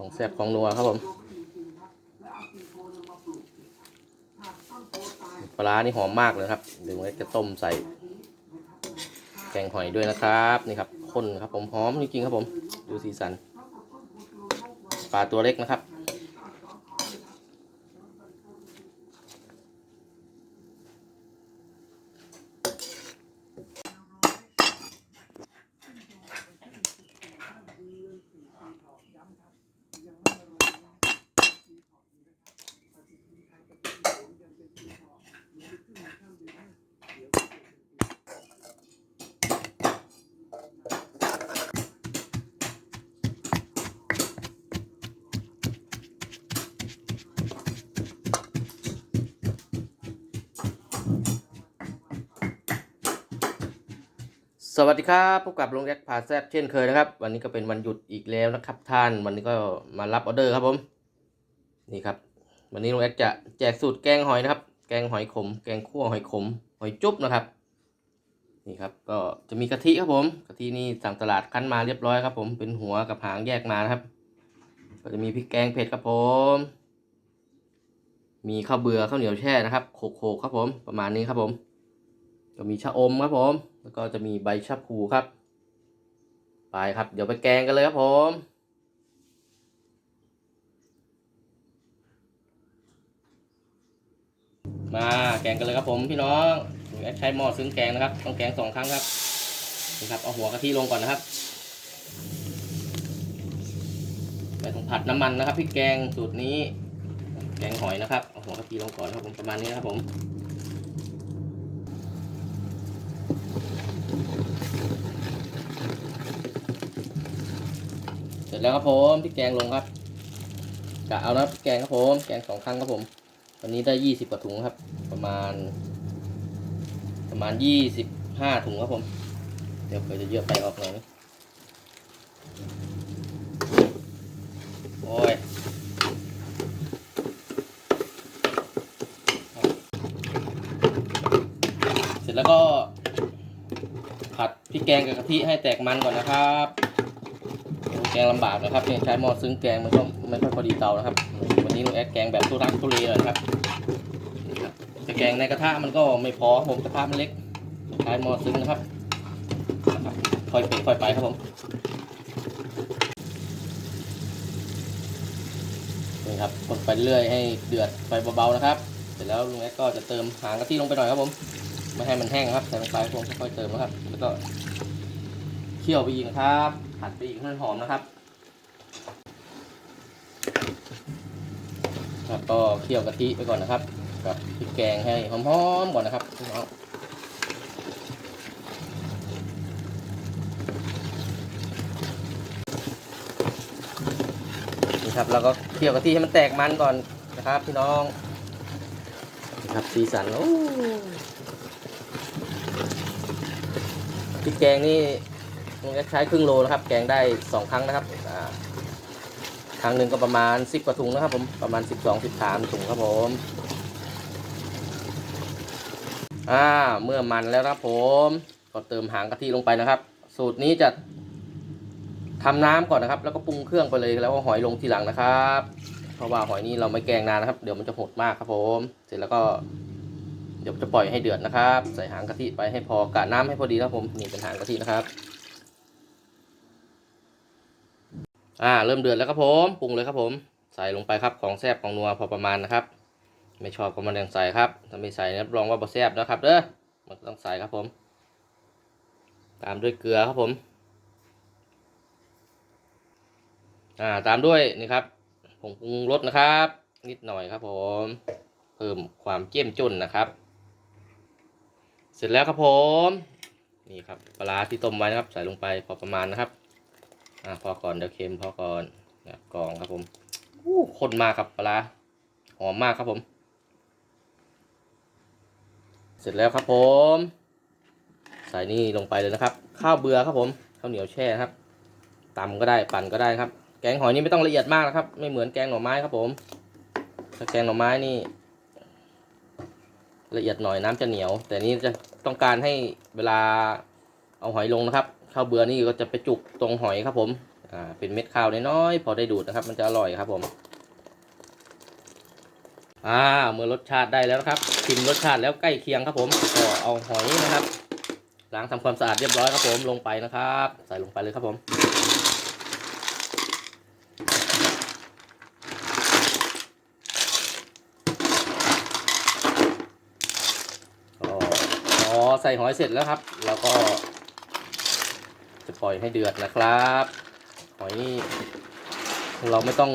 ของแซ่บของนัวครับผมปลาร้านี่หอมมากเลยครับเดี๋ยวจะต้มใส่ แกงหอยด้วยนะครับนี่ครับข้นครับผมหอมจริงๆครับผม ดูสีสันปลาตัวเล็กนะครับ สวัสดีครับพบกับลุงแจ็คพาแซบเช่นเคยนะครับ วันนี้ก็เป็นวันหยุดอีกแล้วนะครับท่าน วันนี้ก็มารับออเดอร์ครับผมนี่ครับ วันนี้ลุงแจ็คจะแจกสูตรแกงหอยนะครับ แกงหอยขม แกงคั่วหอยขม หอยจุ๊บนะครับ นี่ครับ ก็จะมีกะทิครับผมกะทินี่สั่งตลาดคั้นมาเรียบร้อยครับ ผมเป็นหัวกับหางแยกมานะครับ ก็จะมีพริกแกงเผ็ดครับผม มีข้าวเบื่อข้าวเหนียวแช่นะครับโขกๆครับผมประมาณนี้ครับผม ก็มีชะอมครับผม แล้วก็จะมีใบชะพูครับ ไปครับ เดี๋ยวไปแกงกันเลยครับผมมาแกงกันเลยครับผมพี่น้องหนูแอดใช้หม้อซึ้งแกงนะครับ ต้องแกงสองครั้งครับนี่ครับเอาหัวกะทิลงก่อนนะครับไม่ต้องผัดน้ำมันนะครับพริกแกงสูตรนี้ แกงหอยนะครับเอาหัวกะทิลงก่อนครับผมประมาณนี้นะครับผม เสร็ จแล้วครับผมพริกแกงลงครับกะเอานะพริกแกงครับผมแกงสองครั้งครับผมวันนี้ได้ยี่สิบกว่าถุงครับ ประมาณ ประมาณยี่สิบห้าถุงครับผม เดี๋ยวเผื่อจะเยอะไปออกหน่อยโอ้ยเสร็จแล้วก็ผัดพริกแกงกับกะทิให้แตกมันก่อนนะครับ แกงลำบากนะครับเนี่ยใช้หม้อซึ้งแกงมันก็ไม่ค่อยพอดีเตานะครับ วันนี้ลุงแอดแกงแบบทุรักทุเลเลยนะครับนี่ครับจะแกงในกระทะมันก็ไม่พอผมกระทะมันเล็กใช้หม้อซึ้งนะครับค่อยเป็นค่อยไปครับผมนี่ครับคนไปเรื่อยให้เดือดไฟเบาๆนะครับ เสร็จแล้วลุงแอดก็จะเติมหางกะทิลงไปหน่อยครับผมไม่ให้มันแห้งนะครับใส่ลงไปผมค่อยๆเติมนะครับ แล้วก็เคี่ยวไปอีกนะครับ ผัดไปอีกให้มันหอมนะครับ แล้วก็เคี่ยวกะทิไปก่อนนะครับ กับพริกแกงให้หอมๆก่อนนะครับพี่น้องนี่ครับแล้วก็เคี่ยวกะทิให้มันแตกมันก่อนนะครับ พี่น้องนี่ครับสีสันโอ้พริกแกงนี่ ใช้ครึ่งโลนะครับ แกงได้สองครั้งนะครับอ่าครั้งหนึ่งก็ประมาณสิบกว่าถุงนะครับผมประมาณสิบสองสิบสามถุงครับผมอ่าเมื่อมันแล้วนะครับผมก็เติมหางกะทิลงไปนะครับ สูตรนี้จะทำน้ำก่อนนะครับ แล้วก็ปรุงเครื่องไปเลยแล้วก็หอยลงทีหลังนะครับ เพราะว่าหอยนี้เราไม่แกงนานนะครับ เดี๋ยวมันจะหดมากครับผม เสร็จแล้วก็เดี๋ยวจะปล่อยให้เดือดนะครับ ใส่หางกะทิไปให้พอกะน้ำให้พอดีนะครับผมนี่เป็นหางกะทินะครับ อ่าเริ่มเดือดแล้วครับผมปรุงเลยครับผม ใส่ลงไปครับของแซบของนัวพอประมาณนะครับ ไม่ชอบก็ไมันยังใส่ครับถ้าไม่ใส่รับรองว่าบ่แซบนะครับเด้อมันต้องใส่ครับผม ตามด้วยเกลือครับผมอ่าตามด้วยนี่ครับผงปรุงรสนะครับ นิดหน่อยครับผม เพิ่มความเจ้มจนนะครับ เสร็จแล้วครับผม นี่ครับปลาที่ต้มไว้นะครับ ใส่ลงไปพอประมาณนะครับ อ่าพอก่อนเดี๋ยวเค็มพอก่อนนะกองครับผมอู้ข้นมากครับปลาหอมมากครับผม เสร็จแล้วครับผม ใส่นี่ลงไปเลยนะครับ ข้าวเบื่อครับผมข้าวเหนียวแช่ครับตำก็ได้ปั่นก็ได้ครับ แกงหอยนี่ไม่ต้องละเอียดมากนะครับ ไม่เหมือนแกงหน่อไม้ครับผมถ้าแกงหน่อไม้นี่ ละเอียดหน่อยน้ำจะเหนียว แต่นี่จะต้องการให้เวลาเอาหอยลงนะครับ ข้าวเบื่อนี่ก็จะไปจุกตรงหอยครับผมอ่าเป็นเม็ดข้าวน้อยๆพอได้ดูดนะครับ มันจะอร่อยครับผมอ่าเมื่อรสชาติได้แล้วนะครับชิมรสชาติแล้วใกล้เคียงครับผมก็เอาหอยนะครับล้างทำความสะอาดเรียบร้อยครับผมลงไปนะครับ ใส่ลงไปเลยครับผมพอใส่หอยเสร็จแล้วครับเราก็ จะปล่อยให้เดือดนะครับหอยนี่เราไม่ต้อง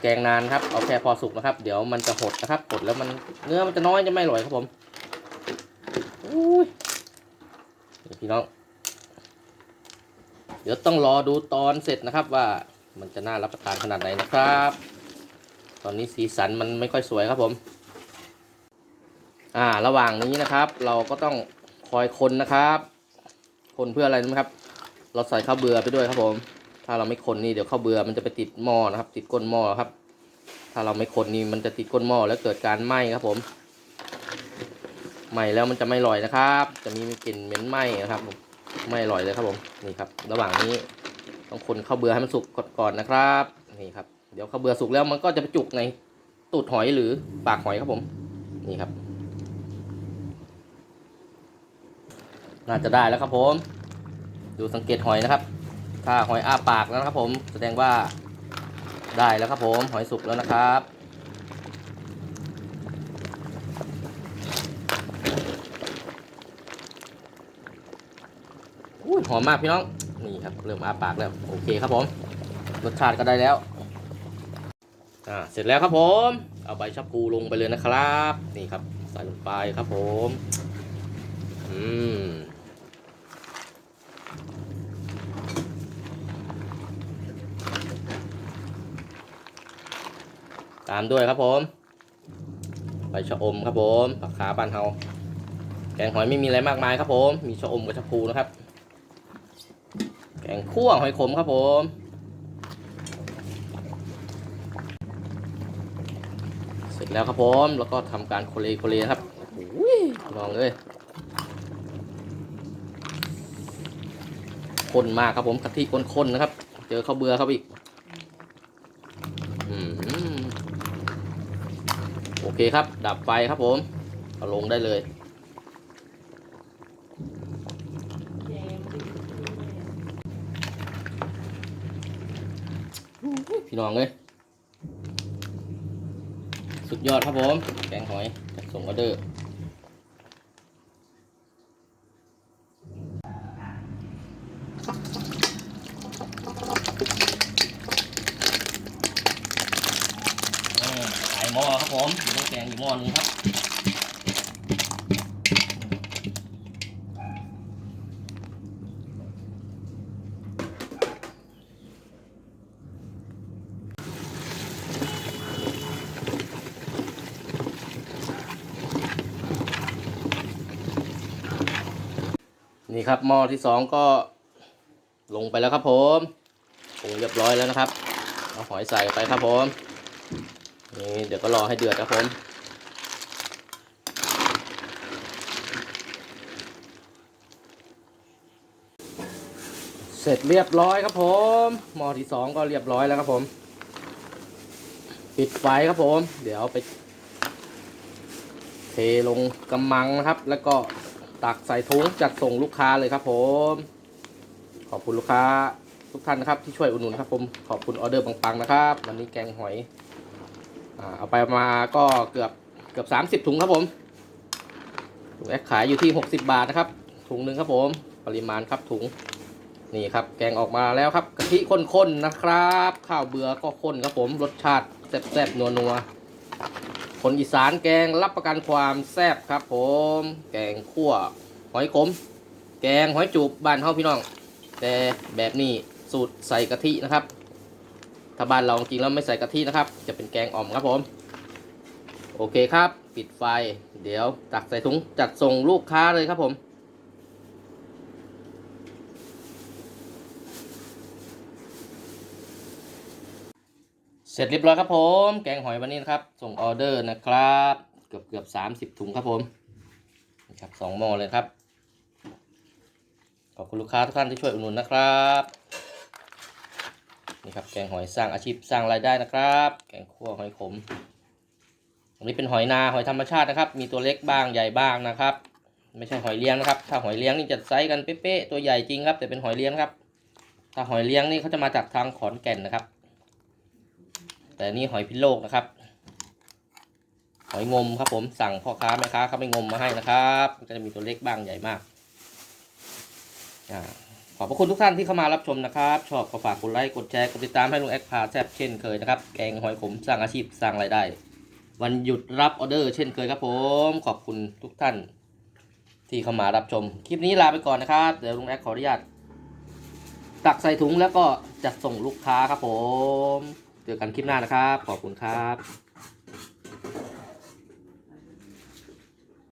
แกงนานครับ เอาแค่พอสุกนะครับ เดี๋ยวมันจะหดนะครับ หดแล้วมันเนื้อมันจะน้อยจะไม่อร่อยครับผมอุ้ยพี่น้อง เดี๋ยวต้องรอดูตอนเสร็จนะครับว่ามันจะน่ารับประทานขนาดไหนนะครับ ตอนนี้สีสันมันไม่ค่อยสวยครับผม อ่า ระหว่างนี้นะครับ เราก็ต้องคอยคนนะครับ คนเพื่ออะไรนะครับ เราใส่ข้าวเบื่อไปด้วยครับผม ถ้าเราไม่คนนี่เดี๋ยวข้าวเบื่อมันจะไปติดหม้อนะครับ ติดก้นหม้อครับ ถ้าเราไม่คนนี่มันจะติดก้นหม้อแล้วเกิดการไหม้ครับผม ไหม้แล้วมันจะไม่อร่อยนะครับ จะมีกลิ่นเหม็นไหม้นะครับไม่อร่อยเลยครับผม นี่ครับ ระหว่างนี้ต้องคนข้าวเบื่อให้มันสุกก่อนนะครับ นี่ครับ เดี๋ยวข้าวเบื่อสุกแล้วมันก็จะไปจุกในตูดหอยหรือปากหอยครับผม นี่ครับ น่าจะได้แล้วครับผม ดูสังเกตหอยนะครับ ถ้าหอยอ้าปากแล้วนะครับผมแสดงว่าได้แล้วครับผมหอยสุกแล้วนะครับอุ้ยหอมมากพี่น้องนี่ครับเริ่มอ้าปากแล้วโอเคครับผมรสชาติก็ได้แล้วอ่าเสร็จแล้วครับผม เอาใบชะพูลงไปเลยนะครับ นี่ครับใส่ลงไปครับผมอืม ตามด้วยครับผมใบชะอมครับผมผักขาบานเฮาแกงหอยไม่มีอะไรมากมายครับผม มีชะอมกับชะพูนะครับ แกงคั่วหอยขมครับผมเสร็จแล้วครับผมแล้วก็ทำการโคเลโคเลครับลองเลยข้นมากครับผมกะทิข้นๆนะครับ เจอข้าวเบื่อครับอีก อืมโอ เคครับ ดับไฟครับผมเอาลงได้เลยพี่น้องเลยสุดยอดครับผม แกงหอย ส่งออเดอร์ อ่าใส่หม้อครับผมมีน้ำแกงอยู่หม้อนึงครับ นี่ครับหม้อที่สองก็ลงไปแล้วครับผมปรุงเรียบร้อยแล้วนะครับเอาหอยใส่ไปครับผมนี่เดี๋ยวก็รอให้เดือดครับผมเสร็จเรียบร้อยครับผมหม้อที่สองก็เรียบร้อยแล้วครับผม ปิดไฟครับผม เดี๋ยวไป เทลงกำมังนะครับ แล้วก็ ตักใส่ถุงจัดส่งลูกค้าเลยครับผม ขอบคุณลูกค้าทุกท่านนะครับที่ช่วยอุดหนุนครับผมขอบคุณออเดอร์ปังๆนะครับ วันนี้แกงหอยอ่าเอาไปมาก็เกือบเกือบสามสิบถุงครับผมถุงแอคขายอยู่ที่หกสิบาทนะครับ ถุงหนึ่งครับผม ปริมาณครับถุงนี่ครับ แกงออกมาแล้วครับกะทิข้นๆนะครับ ข้าวเบื่อก็ข้นครับผมรสชาติแซ่บๆนัวๆ คนอีสานแกงรับประกันความแซ่บครับ ผม แกงคั่วหอยขม แกงหอยจูบบ้านเฮาพี่น้อง แต่แบบนี้สูตรใส่กะทินะครับ ถ้าบ้านเราจริงแล้วไม่ใส่กะทินะครับ จะเป็นแกงอ่อมครับผม โอเคครับ ปิดไฟ เดี๋ยวตักใส่ถุงจัดส่งลูกค้าเลยครับผม เสร็จเรียบร้อยครับผม แกงหอยวันนี้นะครับ ส่งออเดอร์นะครับ เกือบเกือบสามสิบถุงครับผมนี่ครับสองหม้อเลยครับ ขอบคุณลูกค้าทุกท่านที่ช่วยอุดหนุนนะครับนี่ครับแกงหอยสร้างอาชีพสร้างรายได้นะครับ แกงคั่วหอยขมอันนี้เป็นหอยนาหอยธรรมชาตินะครับ มีตัวเล็กบ้างใหญ่บ้างนะครับ ไม่ใช่หอยเลี้ยงนะครับ ถ้าหอยเลี้ยงนี่จะไซส์กันเป๊ะๆตัวใหญ่จริงครับ แต่เป็นหอยเลี้ยงครับ ถ้าหอยเลี้ยงนี่เขาจะมาจากทางขอนแก่นนะครับ แต่นี่หอยพิโลกนะครับ หอยงมครับผมสั่งพ่อค้าแม่ค้าเขาไปงมมาให้นะครับก็จะมีตัวเล็กบ้างใหญ่มากอาขอบพระคุณทุกท่านที่เข้ามารับชมนะครับ ชอบก็ฝากกดไลค์ กดแชร์ กดติดตามให้ลุงแอคพาแซบเช่นเคยนะครับ แกงหอยขมสร้างอาชีพสร้างรายได้ วันหยุดรับออเดอร์เช่นเคยครับผม ขอบคุณทุกท่าน ที่เข้ามารับชม คลิปนี้ลาไปก่อนนะครับ เดี๋ยวลุงแอคขออนุญาตตักใส่ถุงแล้วก็จัดส่งลูกค้าครับผม เจอกันคลิปหน้านะครับ ขอบคุณครับ